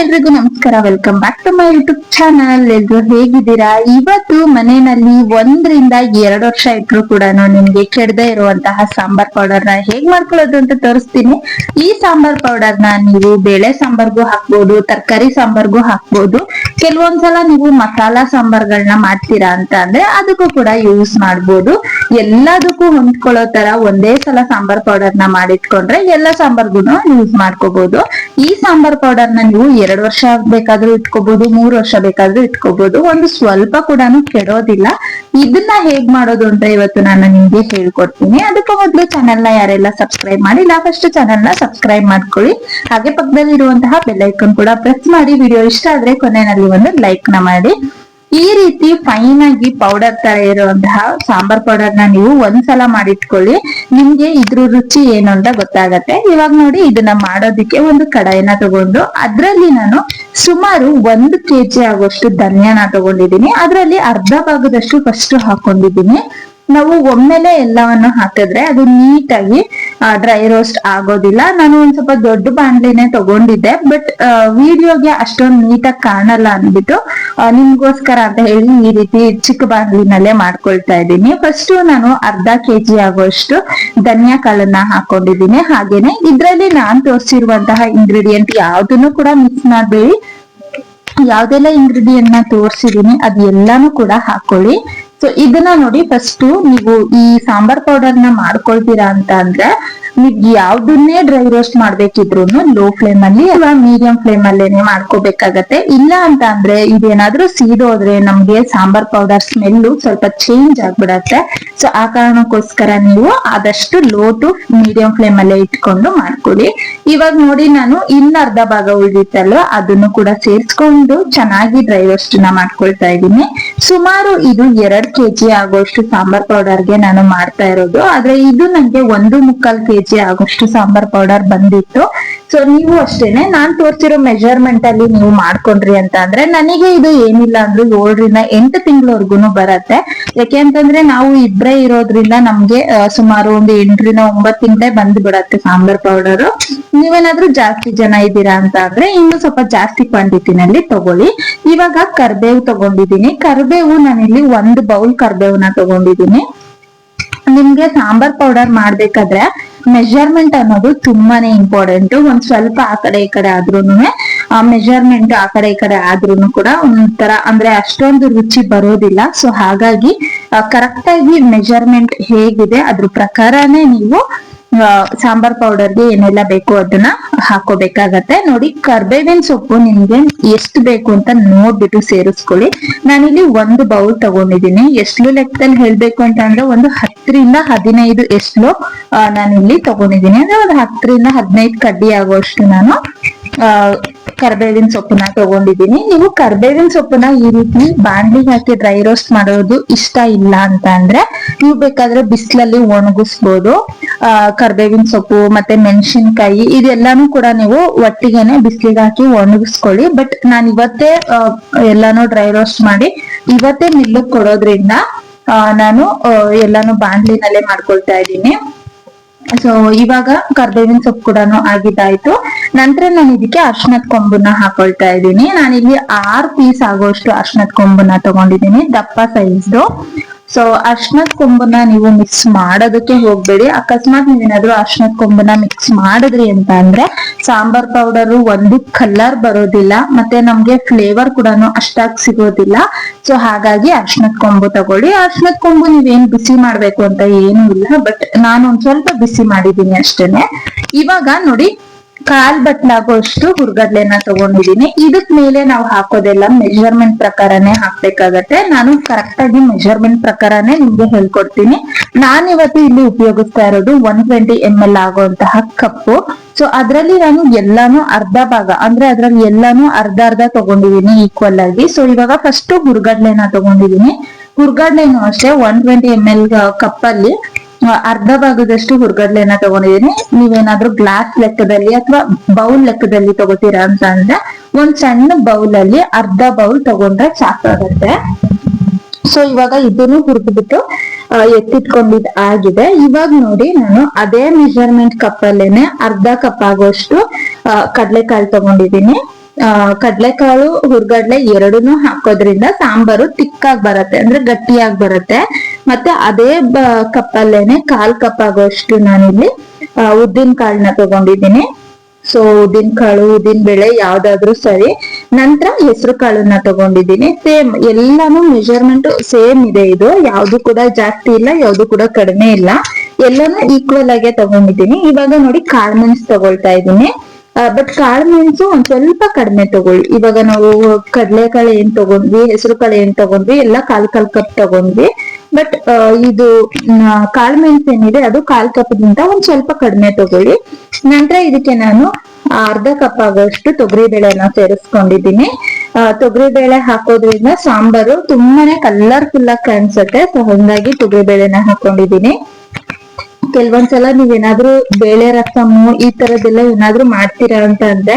ಎಲ್ರಿಗೂ ನಮಸ್ಕಾರ. Welcome back to my YouTube channel ಎಲ್ರು ಹೇಗಿದ್ದೀರಾ? ಇವತ್ತು ಮನೆಯಲ್ಲಿ ಒಂದರಿಂದ ಎರಡು ವರ್ಷ ಇಟ್ರು ಕೂಡ ನಿಮ್ಗೆ ಕೆಡದೆ ಇರುವಂತಹ ಸಾಂಬಾರ್ ಪೌಡರ್ನ ಹೇಗ್ ಮಾಡ್ಕೊಳ್ಳೋದು ಅಂತ ತೋರಿಸ್ತೀನಿ. ಈ ಸಾಂಬಾರ್ ಪೌಡರ್ನ ನೀವು ಬೇಳೆ ಸಾಂಬಾರ್ಗೂ ಹಾಕ್ಬೋದು, ತರಕಾರಿ ಸಾಂಬಾರ್ಗೂ ಹಾಕ್ಬೋದು ಕೆಲವೊಂದ್ಸಲ ನೀವು ಮಸಾಲಾ ಸಾಂಬಾರ್ಗಳನ್ನ ಮಾಡ್ತೀರಾ ಅಂತ ಅಂದ್ರೆ ಅದಕ್ಕೂ ಕೂಡ ಯೂಸ್ ಮಾಡ್ಬೋದು. ಎಲ್ಲದಕ್ಕೂ ಹೊಂದ್ಕೊಳ್ಳೋ ತರ ಒಂದೇ ಸಲ ಸಾಂಬಾರ್ ಪೌಡರ್ನ ಮಾಡಿಟ್ಕೊಂಡ್ರೆ ಎಲ್ಲ ಸಾಂಬಾರ್ಗುನು ಯೂಸ್ ಮಾಡ್ಕೋಬಹುದು ಈ ಸಾಂಬಾರ್ ಪೌಡರ್ನ ನೀವು ಎರಡು ವರ್ಷ ಬೇಕಾದ್ರೂ ಇಟ್ಕೋಬಹುದು ಮೂರು ವರ್ಷ ಬೇಕಾದ್ರೂ ಇಟ್ಕೋಬಹುದು ಒಂದು ಸ್ವಲ್ಪ ಕೂಡ ಕೆಡೋದಿಲ್ಲ. ಇದನ್ನ ಹೇಗ್ ಮಾಡೋದು ಅಂತ ಇವತ್ತು ನಾನು ನಿಮ್ಗೆ ಹೇಳ್ಕೊಡ್ತೀನಿ. ಅದಕ್ಕೂ ಮೊದಲು ಚಾನೆಲ್ನ ಯಾರೆಲ್ಲ ಸಬ್ಸ್ಕ್ರೈಬ್ ಮಾಡಿಲ್ಲ ಫಸ್ಟ್ ಚಾನೆಲ್ನ ಸಬ್ಸ್ಕ್ರೈಬ್ ಮಾಡ್ಕೊಳ್ಳಿ. ಹಾಗೆ ಪಕ್ಕದಲ್ಲಿ ಇರುವಂತಹ ಬೆಲ್ ಐಕನ್ ಕೂಡ ಪ್ರೆಸ್ ಮಾಡಿ. ವಿಡಿಯೋ ಇಷ್ಟ ಆದ್ರೆ ಕೊನೆಯಲ್ಲಿ ಒಂದು ಲೈಕ್ನ ಮಾಡಿ. ಈ ರೀತಿ ಫೈನ್ ಆಗಿ ಪೌಡರ್ ತರ ಇರುವಂತಹ ಸಾಂಬಾರ್ ಪೌಡರ್ನ ನೀವು ಒಂದ್ಸಲ ಮಾಡಿಟ್ಕೊಳ್ಳಿ. ನಿಮ್ಗೆ ಇದ್ರ ರುಚಿ ಏನು ಅಂತ ಗೊತ್ತಾಗತ್ತೆ. ಇವಾಗ ನೋಡಿ ಇದನ್ನ ಮಾಡೋದಿಕ್ಕೆ ಒಂದು ಕಡಾಯಿನ ತಗೊಂಡು, ಅದ್ರಲ್ಲಿ ನಾನು ಸುಮಾರು ಒಂದು ಕೆಜಿ ಆಗುವಷ್ಟು ಧನ್ಯನ ತಗೊಂಡಿದ್ದೀನಿ. ಅದರಲ್ಲಿ ಅರ್ಧ ಭಾಗದಷ್ಟು ಫಸ್ಟ್ ಹಾಕೊಂಡಿದ್ದೀನಿ. ನಾವು ಒಮ್ಮೆಲೆ ಎಲ್ಲವನ್ನು ಹಾಕಿದ್ರೆ ಅದು ನೀಟಾಗಿ ಡ್ರೈ ರೋಸ್ಟ್ ಆಗೋದಿಲ್ಲ. ನಾನು ಒಂದ್ ಸ್ವಲ್ಪ ದೊಡ್ಡ ಬಾಂಡ್ಲಿನೇ ತಗೊಂಡಿದ್ದೆ ಬಟ್ ವಿಡಿಯೋಗೆ ಅಷ್ಟೊಂದು ನೀಟಾಗಿ ಕಾಣಲ್ಲ ಅಂದ್ಬಿಟ್ಟು ನಿಮ್ಗೋಸ್ಕರ ಅಂತ ಹೇಳಿ ಈ ರೀತಿ ಚಿಕ್ಕ ಬಾಂಡ್ಲಿನಲ್ಲೇ ಮಾಡ್ಕೊಳ್ತಾ ಇದ್ದೀನಿ. ಫಸ್ಟ್ ನಾನು ಅರ್ಧ ಕೆಜಿ ಆಗುವಷ್ಟು ಧನಿಯಾ ಕಾಳನ್ನ ಹಾಕೊಂಡಿದ್ದೀನಿ. ಹಾಗೇನೆ ಇದ್ರಲ್ಲಿ ನಾನ್ ತೋರಿಸಿರುವಂತಹ ಇಂಗ್ರೀಡಿಯೆಂಟ್ ಯಾವ್ದನ್ನು ಕೂಡ ಮಿಕ್ಸ್ ಮಾಡಬೇಡಿ. ಯಾವ್ದೆಲ್ಲ ಇಂಗ್ರೀಡಿಯೆಂಟ್ನ ತೋರಿಸಿದೀನಿ ಅದ್ ಎಲ್ಲಾನು ಕೂಡ ಹಾಕೊಳ್ಳಿ. ಸೊ ಇದನ್ನ ನೋಡಿ ಫಸ್ಟ್ ನೀವು ಈ ಸಾಂಬಾರ್ ಪೌಡರ್ನ ಮಾಡ್ಕೊಳ್ತೀರಾ ಅಂತ ಅಂದ್ರೆ ನೀವ್ ಯಾವ್ದನ್ನೇ ಡ್ರೈ ರೋಸ್ಟ್ ಮಾಡ್ಬೇಕಿದ್ರು ಲೋ ಫ್ಲೇಮ್ ಅಲ್ಲಿ ಅಥವಾ ಮೀಡಿಯಂ ಫ್ಲೇಮ್ ಅಲ್ಲೇನೆ ಮಾಡ್ಕೋಬೇಕಾಗತ್ತೆ. ಇಲ್ಲ ಅಂತ ಅಂದ್ರೆ ಇದೇನಾದ್ರೂ ಸೀದೋದ್ರೆ ನಮ್ಗೆ ಸಾಂಬಾರ್ ಪೌಡರ್ ಸ್ಮೆಲ್ ಸ್ವಲ್ಪ ಚೇಂಜ್ ಆಗ್ಬಿಡತ್ತೆ. ಸೊ ಆ ಕಾರಣಕ್ಕೋಸ್ಕರ ನೀವು ಆದಷ್ಟು ಲೋ ಟು ಮೀಡಿಯಂ ಫ್ಲೇಮ್ ಅಲ್ಲೇ ಇಟ್ಕೊಂಡು ಮಾಡ್ಕೊಳ್ಳಿ ಇವಾಗ ನೋಡಿ ನಾನು ಇನ್ನ ಅರ್ಧ ಭಾಗ ಉಳಿದಿತ್ತಲ್ವ? ಅದನ್ನು ಕೂಡ ಸೇರಿಸ್ಕೊಂಡು ಚೆನ್ನಾಗಿ ಡ್ರೈ ರೋಸ್ಟ್ನ ಮಾಡ್ಕೊಳ್ತಾ ಇದ್ದೀನಿ. ಸುಮಾರು ಇದು ಎರಡ್ ಕೆಜಿ ಆಗೋಷ್ಟು ಸಾಂಬಾರ್ ಪೌಡರ್ಗೆ ನಾನು ಮಾಡ್ತಾ ಇರೋದು. ಆದ್ರೆ ಇದು ನಂಗೆ ಒಂದು ಮುಕ್ಕಾಲ್ ಕೆಜಿ ಆಗೋಷ್ಟು ಸಾಂಬಾರ್ ಪೌಡರ್ ಬಂದಿತ್ತು. ಸೊ ನೀವು ಅಷ್ಟೇನೆ, ನಾನ್ ತೋರ್ಸಿರೋ ಮೆಜರ್ಮೆಂಟ್ ಅಲ್ಲಿ ನೀವು ಮಾಡ್ಕೊಂಡ್ರಿ ಅಂತ ಅಂದ್ರೆ ನನಗೆ ಇದು ಏನಿಲ್ಲ ಅಂದ್ರೆ ಏಳರಿಂದ ಎಂಟು ತಿಂಗಳವರೆಗೂ ಬರತ್ತೆ. ಯಾಕೆ ಅಂತಂದ್ರೆ ನಾವು ಇಬ್ಬರೇ ಇರೋದ್ರಿಂದ ನಮ್ಗೆ ಸುಮಾರು ಒಂದು ಎಂಟರಿಂದ ಒಂಬತ್ತು ತಿಂಗಳೇ ಬಂದ್ ಬಿಡತ್ತೆ ಸಾಂಬಾರ್ ಪೌಡರ್ ನೀವೇನಾದ್ರೂ ಜಾಸ್ತಿ ಜನ ಇದ್ದೀರಾ ಅಂತ ಅಂದ್ರೆ ಇನ್ನು ಸ್ವಲ್ಪ ಜಾಸ್ತಿ ಕ್ವಾಂಟಿಟಿನಲ್ಲಿ ತಗೊಳ್ಳಿ. ಇವಾಗ ಕರ್ಬೇವು ತಗೊಂಡಿದ್ದೀನಿ. ಕರ್ಬೇವು ನಾನಿಲ್ಲಿ ಒಂದು ಬೌಲ್ ಕರ್ಬೇವನ್ನ ತಗೊಂಡಿದ್ದೀನಿ. ನಿಮ್ಗೆ ಸಾಂಬಾರ್ ಪೌಡರ್ ಮಾಡ್ಬೇಕಾದ್ರೆ ಮೆಜರ್ಮೆಂಟ್ ಅನ್ನೋದು ತುಂಬಾನೇ ಇಂಪಾರ್ಟೆಂಟ್ ಒಂದ್ ಸ್ವಲ್ಪ ಆ ಕಡೆ ಈ ಕಡೆ ಆದ್ರೂನು, ಆ ಮೆಜರ್ಮೆಂಟ್ ಆ ಕಡೆ ಈ ಕಡೆ ಆದ್ರೂನು ಕೂಡ ಒಂಥರ ಅಂದ್ರೆ ಅಷ್ಟೊಂದು ರುಚಿ ಬರೋದಿಲ್ಲ. ಸೊ ಹಾಗಾಗಿ ಕರೆಕ್ಟ್ ಆಗಿ ಮೆಜರ್ಮೆಂಟ್ ಹೇಗಿದೆ ಅದ್ರ ಪ್ರಕಾರನೇ ನೀವು ಸಾಂಬಾರ್ ಪೌಡರ್ಗೆ ಏನೆಲ್ಲ ಬೇಕು ಅದನ್ನ ಹಾಕೋಬೇಕಾಗತ್ತೆ. ನೋಡಿ, ಕರ್ಬೇವಿನ ಸೊಪ್ಪು ನಿಮ್ಗೆ ಎಷ್ಟು ಬೇಕು ಅಂತ ನೋಡ್ಬಿಟ್ಟು ಸೇರಿಸ್ಕೊಳ್ಳಿ. ನಾನಿಲ್ಲಿ ಒಂದು ಬೌಲ್ ತಗೊಂಡಿದ್ದೀನಿ. ಎಷ್ಟು ಲೆಕ್ಕದಲ್ಲಿ ಹೇಳ್ಬೇಕು ಅಂತ ಅಂದ್ರೆ ಒಂದು ಹತ್ತರಿಂದ ಹದಿನೈದು ಎಸ್ಲು ನಾನಿಲ್ಲಿ ತಗೊಂಡಿದ್ದೀನಿ. ಅಂದ್ರೆ ಒಂದು ಹತ್ತರಿಂದ ಹದಿನೈದು ಕಡ್ಡಿ ಆಗುವಷ್ಟು ನಾನು ಕರ್ಬೇವಿನ ಸೊಪ್ಪನ್ನ ತಗೊಂಡಿದ್ದೀನಿ. ನೀವು ಕರ್ಬೇವಿನ ಸೊಪ್ಪನ್ನ ಈ ರೀತಿ ಬಾಂಡ್ಲಿಗೆ ಹಾಕಿ ಡ್ರೈ ರೋಸ್ಟ್ ಮಾಡೋದು ಇಷ್ಟ ಇಲ್ಲ ಅಂತ ಅಂದ್ರೆ ನೀವು ಬೇಕಾದ್ರೆ ಬಿಸಿಲಲ್ಲಿ ಒಣಗಿಸ್ಬೋದು. ಕರ್ಬೇವಿನ ಸೊಪ್ಪು ಮತ್ತೆ ಮೆಣಸಿನ್ಕಾಯಿ ಇದೆಲ್ಲಾನು ಕೂಡ ನೀವು ಒಟ್ಟಿಗೆನೆ ಬಿಸಿಲಿಗೆ ಹಾಕಿ ಒಣಗಿಸ್ಕೊಳ್ಳಿ. ಬಟ್ ನಾನು ಇವತ್ತೇ ಎಲ್ಲಾನು ಡ್ರೈ ರೋಸ್ಟ್ ಮಾಡಿ ಇವತ್ತೇ ಮಿಲ್ಲಕ್ ಕೊಡೋದ್ರಿಂದ ನಾನು ಎಲ್ಲಾನು ಬಾಂಡ್ಲಿನಲ್ಲೇ ಮಾಡ್ಕೊಳ್ತಾ ಇದ್ದೀನಿ. ಸೊ ಇವಾಗ ಕರ್ಬೇವಿನ ಸೊಪ್ಪು ಕೂಡ ಆಗಿದ್ದಾಯ್ತು. ನಂತರ ನಾನು ಇದಕ್ಕೆ ಅರ್ಶನದ ಕೊಂಬನ್ನ ಹಾಕೊಳ್ತಾ ಇದ್ದೀನಿ. ನಾನಿಲ್ಲಿ ಆರ್ ಪೀಸ್ ಆಗೋಷ್ಟು ಅರ್ಶನದ ಕೊಂಬನ್ನ ತಗೊಂಡಿದ್ದೀನಿ. ದಪ್ಪ ಸೈಜ್ದು ಸೊ ಅರ್ಶನದ ಕೊಂಬನ್ನ ನೀವು ಮಿಕ್ಸ್ ಮಾಡೋದಕ್ಕೆ ಹೋಗ್ಬೇಡಿ. ಅಕಸ್ಮಾತ್ ನೀವೇನಾದ್ರೂ ಅರ್ಶನದ ಕೊಂಬನ್ನ ಮಿಕ್ಸ್ ಮಾಡಿದ್ರಿ ಅಂತ ಅಂದ್ರೆ ಸಾಂಬಾರ್ ಪೌಡರ್ ಒಂದು ಕಲರ್ ಬರೋದಿಲ್ಲ, ಮತ್ತೆ ನಮ್ಗೆ ಫ್ಲೇವರ್ ಕೂಡ ಅಷ್ಟಾಗಿ ಸಿಗೋದಿಲ್ಲ. ಸೊ ಹಾಗಾಗಿ ಅರ್ಶನದ ಕೊಂಬು ತಗೊಳ್ಳಿ. ಅರ್ಶನದ ಕೊಂಬು ನೀವೇನ್ ಬಿಸಿ ಮಾಡ್ಬೇಕು ಅಂತ ಏನು ಇಲ್ಲ ಬಟ್ ನಾನು ಒಂದ್ ಸ್ವಲ್ಪ ಬಿಸಿ ಮಾಡಿದೀನಿ ಅಷ್ಟೇನೆ. ಇವಾಗ ನೋಡಿ ಕಾಲ್ ಬಟ್ಲಾಗುವಷ್ಟು ಹುರ್ಗಡ್ಲೆನ ತಗೊಂಡಿದೀನಿ. ಇದಕ್ ಮೇಲೆ ನಾವು ಹಾಕೋದೆಲ್ಲ ಮೆಜರ್ಮೆಂಟ್ ಪ್ರಕಾರನೇ ಹಾಕ್ಬೇಕಾಗತ್ತೆ. ನಾನು ಕರೆಕ್ಟ್ ಆಗಿ ಮೆಜರ್ಮೆಂಟ್ ಪ್ರಕಾರನೇ ನಿಮ್ಗೆ ಹೇಳ್ಕೊಡ್ತೀನಿ. ನಾನ್ ಇವತ್ತು ಇಲ್ಲಿ ಉಪಯೋಗಿಸ್ತಾ ಇರೋದು ಒನ್ ಟ್ವೆಂಟಿ ಎಂ ಎಲ್ ಆಗುವಂತಹ ಕಪ್ಪು. ಸೊ ಅದ್ರಲ್ಲಿ ನಾನು ಎಲ್ಲಾನು ಅರ್ಧ ಭಾಗ, ಅಂದ್ರೆ ಅದ್ರಲ್ಲಿ ಎಲ್ಲಾನು ಅರ್ಧ ಅರ್ಧ ತಗೊಂಡಿದೀನಿ ಈಕ್ವಲ್ ಆಗಿ. ಸೊ ಇವಾಗ ಫಸ್ಟ್ ಹುರ್ಗಡ್ಲೆನ ತಗೊಂಡಿದೀನಿ. ಹುರ್ಗಡ್ಲೆನು ಅಷ್ಟೇ ಒನ್ ಟ್ವೆಂಟಿ ಎಂ ಎಲ್ ಕಪ್ಪಲ್ಲಿ. ಅರ್ಧ ಭಾಗದಷ್ಟು ಹುರ್ಗಡ್ಲೆನ ತಗೊಂಡಿದೀನಿ. ನೀವೇನಾದ್ರೂ ಗ್ಲಾಸ್ ಲೆಕ್ಕದಲ್ಲಿ ಅಥವಾ ಬೌಲ್ ಲೆಕ್ಕದಲ್ಲಿ ತಗೋತೀರಾ ಅಂತ ಅಂದ್ರೆ ಒಂದ್ ಸಣ್ಣ ಬೌಲ್ ಅಲ್ಲಿ ಅರ್ಧ ಬೌಲ್ ತಗೊಂಡ್ರೆ ಸಾಕಾಗತ್ತೆ ಸೊ ಇವಾಗ ಇದನ್ನು ಹುರಿದ್ಬಿಟ್ಟು ಎತ್ತಿಟ್ಕೊಂಡಿದ್ ಆಗಿದೆ. ಇವಾಗ ನೋಡಿ ನಾನು ಅದೇ ಮೆಜರ್ಮೆಂಟ್ ಕಪ್ ಅಲ್ಲೇನೆ ಅರ್ಧ ಕಪ್ ಆಗೋಷ್ಟು ಕಡಲೆಕಾಳು ತಗೊಂಡಿದ್ದೀನಿ ಕಡ್ಲೆಕಾಳು, ಹುರ್ಗಡ್ಲೆ ಎರಡನ್ನೂ ಹಾಕೋದ್ರಿಂದ ಸಾಂಬಾರು ತಿಕ್ಕಾಗಿ ಬರತ್ತೆ, ಅಂದ್ರೆ ಗಟ್ಟಿಯಾಗಿ ಬರುತ್ತೆ. ಮತ್ತೆ ಅದೇ ಕಪ್ಪಲ್ಲೇನೆ ಕಾಲ್ ಕಪ್ ಆಗೋಷ್ಟು ನಾನಿಲ್ಲಿ ಉದ್ದಿನ ಕಾಳನ್ನ ತಗೊಂಡಿದ್ದೀನಿ. ಸೊ ಉದ್ದಿನ ಕಾಳು, ಉದ್ದಿನ ಬೇಳೆ ಯಾವ್ದಾದ್ರು ಸರಿ. ನಂತರ ಹೆಸರು ಕಾಳನ್ನ ತಗೊಂಡಿದ್ದೀನಿ. ಸೇಮ್, ಎಲ್ಲಾನು ಮೆಜರ್ಮೆಂಟ್ ಸೇಮ್ ಇದೆ ಇದು. ಯಾವ್ದು ಕೂಡ ಜಾಸ್ತಿ ಇಲ್ಲ, ಯಾವ್ದು ಕೂಡ ಕಡಿಮೆ ಇಲ್ಲ. ಎಲ್ಲಾನು ಈಕ್ವಲ್ ಆಗೇ ತಗೊಂಡಿದ್ದೀನಿ. ಇವಾಗ ನೋಡಿ ಕಾಳ್ಮೆಣ್ಸ್ ತಗೊಳ್ತಾ ಇದ್ದೀನಿ. ಬಟ್ ಕಾಳು ಮೆಣಸು ಒಂದ್ ಸ್ವಲ್ಪ ಕಡಿಮೆ ತಗೊಳ್ಳಿ. ಇವಾಗ ನಾವು ಕಡಲೆಕಾಳು ಏನ್ ತಗೊಂಡ್ವಿ, ಹೆಸರು ಕಾಳು ಏನ್ ತಗೊಂಡ್ವಿ, ಎಲ್ಲ ಕಾಲ್ ಕಾಲ್ ಕಪ್ ತಗೊಂಡ್ವಿ. ಬಟ್ ಇದು ಕಾಳು ಮೆಣಸು ಏನಿದೆ, ಅದು ಕಾಲ್ ಕಪ್ಗಿಂತ ಒಂದ್ ಸ್ವಲ್ಪ ಕಡಿಮೆ ತಗೊಳ್ಳಿ. ನಂತರ ಇದಕ್ಕೆ ನಾನು ಅರ್ಧ ಕಪ್ ಆಗೋಷ್ಟು ತೊಗರಿ ಬೇಳೆನ ಸೇರಿಸ್ಕೊಂಡಿದ್ದೀನಿ. ತೊಗರಿ ಬೇಳೆ ಹಾಕೋದ್ರಿಂದ ಸಾಂಬಾರು ತುಂಬಾನೇ ಕಲರ್ಫುಲ್ ಆಗಿ ಕಾಣಿಸುತ್ತೆ. ಸೊ ಹಂಗಾಗಿ ತೊಗರಿ ಬೇಳೆನ ಹಾಕೊಂಡಿದ್ದೀನಿ. ಕೆಲವೊಂದ್ಸಲ ನೀವೇನಾದ್ರೂ ಬೇಳೆ ರಸಮ್ಮು ಈ ತರದೆಲ್ಲ ಏನಾದ್ರೂ ಮಾಡ್ತೀರಾ ಅಂತ ಅಂದ್ರೆ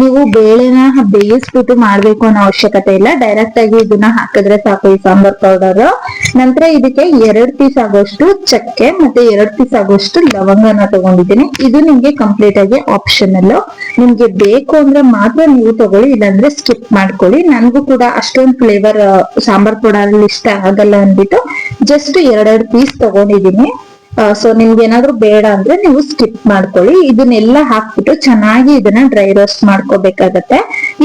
ನೀವು ಬೇಳೆನ ಬೇಯಿಸ್ಬಿಟ್ಟು ಮಾಡ್ಬೇಕು ಅನ್ನೋ ಅವಶ್ಯಕತೆ ಇಲ್ಲ. ಡೈರೆಕ್ಟ್ ಆಗಿ ಇದನ್ನ ಹಾಕಿದ್ರೆ ಸಾಕು ಈ ಸಾಂಬಾರ್ ಪೌಡರ್ ನಂತರ ಇದಕ್ಕೆ ಎರಡ್ ಪೀಸ್ ಆಗೋಷ್ಟು ಚಕ್ಕೆ ಮತ್ತೆ ಎರಡ್ ಪೀಸ್ ಆಗೋಷ್ಟು ಲವಂಗನ ತಗೊಂಡಿದ್ದೀನಿ. ಇದು ನಿಮ್ಗೆ ಕಂಪ್ಲೀಟ್ ಆಗಿ ಆಪ್ಷನಲ್ ನಿಮ್ಗೆ ಬೇಕು ಅಂದ್ರೆ ಮಾತ್ರ ನೀವು ತಗೊಳ್ಳಿ, ಇಲ್ಲಾಂದ್ರೆ ಸ್ಕಿಪ್ ಮಾಡ್ಕೊಳ್ಳಿ. ನನ್ಗೂ ಕೂಡ ಅಷ್ಟೊಂದು ಫ್ಲೇವರ್ ಸಾಂಬಾರ್ ಪೌಡರ್ ಇಷ್ಟ ಆಗಲ್ಲ ಅಂದ್ಬಿಟ್ಟು ಜಸ್ಟ್ ಎರಡೆರಡು ಪೀಸ್ ತಗೊಂಡಿದ್ದೀನಿ. ಸೊ ನಿಮ್ಗೆ ಏನಾದ್ರು ಬೇಡ ಅಂದ್ರೆ ನೀವು ಸ್ಕಿಪ್ ಮಾಡ್ಕೊಳ್ಳಿ. ಇದನ್ನೆಲ್ಲ ಹಾಕ್ಬಿಟ್ಟು ಚೆನ್ನಾಗಿ ಇದನ್ನ ಡ್ರೈ ರೋಸ್ಟ್ ಮಾಡ್ಕೋಬೇಕಾಗತ್ತೆ.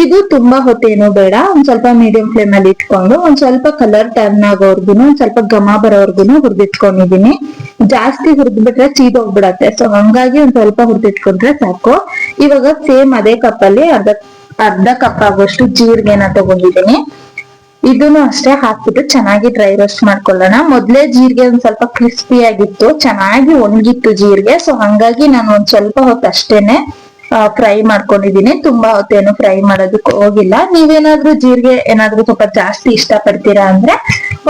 ಇದು ತುಂಬಾ ಹೊತ್ತೇನು ಬೇಡ. ಒಂದ್ ಸ್ವಲ್ಪ ಮೀಡಿಯಂ ಫ್ಲೇಮ್ ಅಲ್ಲಿ ಇಟ್ಕೊಂಡು, ಒಂದ್ ಸ್ವಲ್ಪ ಕಲರ್ ಟರ್ನ್ ಆಗೋರ್ಗುನು ಒಂದ್ ಸ್ವಲ್ಪ ಘಮ ಬರೋರ್ಗುನು ಹುರಿದಿಟ್ಕೊಂಡಿದೀನಿ. ಜಾಸ್ತಿ ಹುರಿದ್ಬಿಟ್ರೆ ಚೀದೋಗ್ಬಿಡತ್ತೆ. ಸೊ ಹಂಗಾಗಿ ಒಂದ್ ಸ್ವಲ್ಪ ಹುರಿದಿಟ್ಕೊಂಡ್ರೆ ಸಾಕು. ಇವಾಗ ಸೇಮ್ ಅದೇ ಕಪ್ ಅಲ್ಲಿ ಅರ್ಧ ಅರ್ಧ ಕಪ್ ಆಗುವಷ್ಟು ಜೀರಿಗೆನ ತಗೊಂಡಿದ್ದೀನಿ ಇದನ್ನು ಅಷ್ಟೇ ಹಾಕ್ಬಿಟ್ಟು ಚೆನ್ನಾಗಿ ಡ್ರೈ ರೋಸ್ಟ್ ಮಾಡ್ಕೊಳ್ಳೋಣ. ಮೊದ್ಲೇ ಜೀರಿಗೆ ಒಂದ್ ಸ್ವಲ್ಪ ಕ್ರಿಸ್ಪಿ ಆಗಿತ್ತು, ಚೆನ್ನಾಗಿ ಒಣಗಿತ್ತು ಜೀರಿಗೆ. ಸೊ ಹಂಗಾಗಿ ನಾನು ಒಂದ್ ಸ್ವಲ್ಪ ಹೊತ್ತು ಅಷ್ಟೇನೆ ಫ್ರೈ ಮಾಡ್ಕೊಂಡಿದೀನಿ ತುಂಬಾ ಹೊತ್ತೇನು ಫ್ರೈ ಮಾಡೋದಕ್ಕೆ ಹೋಗಿಲ್ಲ. ನೀವೇನಾದ್ರೂ ಜೀರಿಗೆ ಏನಾದ್ರೂ ಸ್ವಲ್ಪ ಜಾಸ್ತಿ ಇಷ್ಟ ಪಡ್ತೀರಾ ಅಂದ್ರೆ,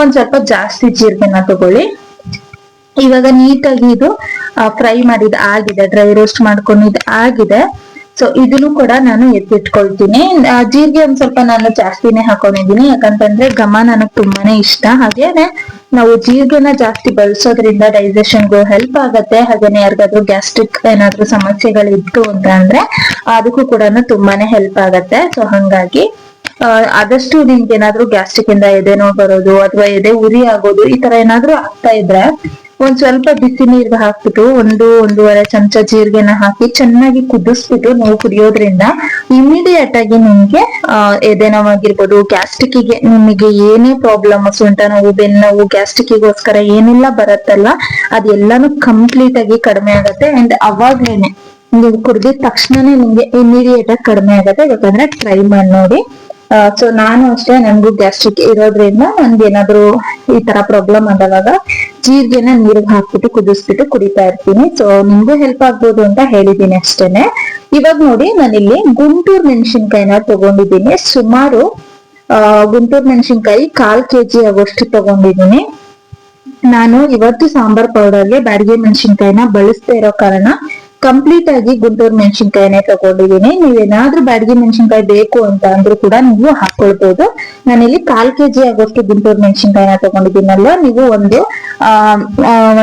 ಒಂದ್ ಸ್ವಲ್ಪ ಜಾಸ್ತಿ ಜೀರಿಗೆನ ತಗೊಳ್ಳಿ. ಇವಾಗ ನೀಟಾಗಿ ಇದು ಫ್ರೈ ಮಾಡಿದ ಆಗಿದೆ ಡ್ರೈ ರೋಸ್ಟ್ ಮಾಡ್ಕೊಂಡಿದ್ ಆಗಿದೆ. ಸೊ ಇದನ್ನು ಕೂಡ ನಾನು ಎತ್ತಿಟ್ಕೊಳ್ತೀನಿ. ಜೀರಿಗೆ ಒಂದ್ ಸ್ವಲ್ಪ ನಾನು ಜಾಸ್ತಿನೇ ಹಾಕೊಂಡಿದೀನಿ ಯಾಕಂತಂದ್ರೆ ಘಮ ನನಗ್ ತುಂಬಾನೇ ಇಷ್ಟ. ಹಾಗೇನೆ ನಾವು ಜೀರಿಗೆನ ಜಾಸ್ತಿ ಬಳಸೋದ್ರಿಂದ ಡೈಜೆಷನ್ಗೂ ಹೆಲ್ಪ್ ಆಗತ್ತೆ. ಹಾಗೇನೆ ಯಾರಿಗಾದ್ರೂ ಗ್ಯಾಸ್ಟ್ರಿಕ್ ಏನಾದ್ರೂ ಸಮಸ್ಯೆಗಳಿತ್ತು ಅಂತ ಅಂದ್ರೆ, ಅದಕ್ಕೂ ಕೂಡ ತುಂಬಾನೇ ಹೆಲ್ಪ್ ಆಗತ್ತೆ. ಸೊ ಹಂಗಾಗಿ ಆದಷ್ಟು ನಿಮ್ಗೆ ಏನಾದ್ರೂ ಗ್ಯಾಸ್ಟ್ರಿಕ್ ಇಂದ ಎದೆ ನೋವು ಬರೋದು ಅಥವಾ ಎದೆ ಉರಿ ಆಗೋದು ಈ ತರ ಏನಾದ್ರೂ ಆಗ್ತಾ ಇದ್ರೆ ಒಂದ್ ಸ್ವಲ್ಪ ಬಿಸಿ ನೀರ್ ಹಾಕ್ಬಿಟ್ಟು ಒಂದು ಒಂದೂವರೆ ಚಮಚ ಜೀರಿಗೆನ ಹಾಕಿ ಚೆನ್ನಾಗಿ ಕುದಿಸ್ಬಿಟ್ಟು ನೋವು ಕುಡಿಯೋದ್ರಿಂದ ಇಮಿಡಿಯೇಟ್ ಆಗಿ ನಿಮ್ಗೆ ಎದೆ ನೋವಾಗಿರ್ಬೋದು ಗ್ಯಾಸ್ಟ್ರಿಕ್ಗೆ ನಿಮಗೆ ಏನೇ ಪ್ರಾಬ್ಲಮ್ ಸೊಂಟ ನೋವು ಬೆನ್ನೋವು ನೋವು ಗ್ಯಾಸ್ಟ್ರಿಕ್ ಗೋಸ್ಕರ ಏನೆಲ್ಲ ಬರತ್ತಲ್ಲ, ಅದೆಲ್ಲಾನು ಕಂಪ್ಲೀಟ್ ಆಗಿ ಕಡಿಮೆ ಆಗತ್ತೆ ಅಂಡ್ ಅವಾಗ್ಲೇನೆ ನೀವು ಕುಡಿದ ತಕ್ಷಣನೇ ನಿಮ್ಗೆ ಇಮಿಡಿಯೇಟ್ ಆಗಿ ಕಡಿಮೆ ಆಗತ್ತೆ. ಯಾಕಂದ್ರೆ ಟ್ರೈ ಮಾಡಿ ನೋಡಿ. ಸೊ ನಾನು ಅಷ್ಟೇ ನನ್ಗೂ ಗ್ಯಾಸ್ಟ್ರಿಕ್ ಇರೋದ್ರಿಂದ ಏನಾದ್ರು ಈ ತರ ಪ್ರಾಬ್ಲಮ್ ಆದಾಗ ಜೀರಿಗೆನ ನೀರಿಗೆ ಹಾಕ್ಬಿಟ್ಟು ಕುದಿಸ್ಬಿಟ್ಟು ಕುಡಿತಾ ಇರ್ತೀನಿ. ಸೊ ನಿಮ್ಗೂ ಹೆಲ್ಪ್ ಆಗ್ಬೋದು ಅಂತ ಹೇಳಿದೀನಿ ಅಷ್ಟೇನೆ. ಇವಾಗ ನೋಡಿ ನಾನಿಲ್ಲಿ ಗುಂಟೂರ್ ಮೆಣಸಿನ್ಕಾಯಿನ ತಗೊಂಡಿದ್ದೀನಿ. ಸುಮಾರು ಗುಂಟೂರ್ ಮೆಣಸಿನ್ಕಾಯಿ ಕಾಲ್ ಕೆಜಿ ಆಗೋಷ್ಟು ತಗೊಂಡಿದ್ದೀನಿ. ನಾನು ಇವತ್ತು ಸಾಂಬಾರ್ ಪೌಡರ್ಗೆ ಬ್ಯಾಡಿಗೆ ಮೆಣಸಿನ್ಕಾಯಿನ ಬಳಸ್ತಾ ಇರೋ ಕಾರಣ ಕಂಪ್ಲೀಟ್ ಆಗಿ ಗುಂಟೂರು ಮೆಣಸಿನ್ಕಾಯಿನೇ ತಗೊಂಡಿದ್ದೀನಿ. ನೀವೇನಾದ್ರೂ ಬ್ಯಾಡಗಿ ಮೆಣಸಿನ್ಕಾಯಿ ಬೇಕು ಅಂತ ಅಂದ್ರೂ ಕೂಡ ನೀವು ಹಾಕೊಳ್ಬಹುದು ನಾನಿಲ್ಲಿ ಕಾಲ್ ಕೆಜಿ ಆಗೋಷ್ಟು ಗುಂಟೂರು ಮೆಣಸಿನ್ಕಾಯಿನ ತಗೊಂಡಿದ್ದೀನಲ್ಲ ನೀವು ಒಂದು, ಆ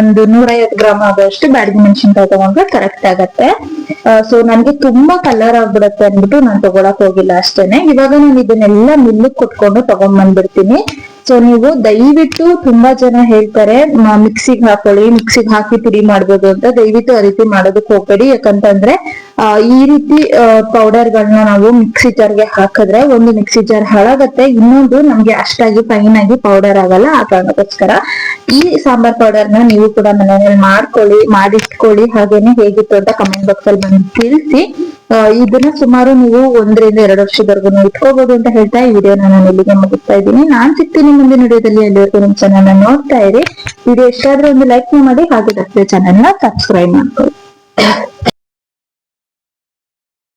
ಒಂದು ನೂರೈವತ್ತು ಗ್ರಾಮ್ ಆಗೋಷ್ಟು ಬ್ಯಾಡಗಿ ಮೆಣಸಿನ್ಕಾಯಿ ತಗೊಂಡ್ರೆ ಕರೆಕ್ಟ್ ಆಗತ್ತೆ. ಸೊ ನನ್ಗೆ ತುಂಬಾ ಕಲರ್ ಆಗ್ಬಿಡತ್ತೆ ಅಂದ್ಬಿಟ್ಟು ನಾನು ತಗೊಳಕ್ ಹೋಗಿಲ್ಲ ಅಷ್ಟೇನೆ. ಇವಾಗ ನಾನು ಇದನ್ನೆಲ್ಲ ಮಿಲ್ಲಿಗೆ ಕೊಟ್ಕೊಂಡು ತಗೊಂಡ್ ಬಂದ್ಬಿಡ್ತೀನಿ ಸೊ ನೀವು ದಯವಿಟ್ಟು ತುಂಬಾ ಜನ ಹೇಳ್ತಾರೆ ಮಿಕ್ಸಿಗೆ ಹಾಕೊಳ್ಳಿ, ಮಿಕ್ಸಿಗೆ ಹಾಕಿ ಪುಡಿ ಮಾಡ್ಬೋದು ಅಂತ. ದಯವಿಟ್ಟು ಆ ರೀತಿ ಮಾಡೋದಕ್ಕೆ ಹೋಗ್ಬೇಡಿ. ಯಾಕಂತಂದ್ರೆ ಈ ರೀತಿ ಪೌಡರ್ ಗಳನ್ನ ನಾವು ಮಿಕ್ಸಿ ಜಾರ್ಗೆ ಹಾಕಿದ್ರೆ, ಒಂದು ಮಿಕ್ಸಿ ಜಾರ್ ಹಾಳಾಗತ್ತೆ, ಇನ್ನೊಂದು ನಮ್ಗೆ ಅಷ್ಟಾಗಿ ಫೈನ್ ಆಗಿ ಪೌಡರ್ ಆಗಲ್ಲ. ಆ ಕಾರಣಕ್ಕೋಸ್ಕರ ಈ ಸಾಂಬಾರ್ ಪೌಡರ್ನ ನೀವು ಕೂಡ ಮನೆಯಲ್ಲಿ ಮಾಡ್ಕೊಳ್ಳಿ, ಮಾಡಿಟ್ಕೊಳ್ಳಿ. ಹಾಗೇನೆ ಹೇಗಿತ್ತು ಅಂತ ಕಮೆಂಟ್ ಬಾಕ್ಸ್ ಅಲ್ಲಿ ಬಂದು ತಿಳಿಸಿ. ಇದನ್ನ ಸುಮಾರು ನೀವು ಒಂದರಿಂದ ಎರಡು ವರ್ಷದವರೆಗೂ ಇಟ್ಕೋಬಹುದು ಅಂತ ಹೇಳ್ತಾ ಈ ವಿಡಿಯೋ ನಾನು ಇಲ್ಲಿಗೆ ಮುಗಿಸ್ತಾ ಇದ್ದೀನಿ. ನಾನ್ ಸಿಗ್ತೀನಿ ಮುಂದಿನ ವಿಡಿಯೋದಲ್ಲಿ ಅಲ್ಲಿವರೆಗೂ ನಿಮ್ ಚಾನಲ್ ನೋಡ್ತಾ ಇರಿ. ವಿಡಿಯೋ ಇಷ್ಟ ಒಂದು ಲೈಕ್ ಮಾಡಿ ಹಾಗೆ ಚಾನಲ್ನ ಸಬ್ಸ್ಕ್ರೈಬ್ ಮಾಡ್ಕೊಳ್ಳಿ.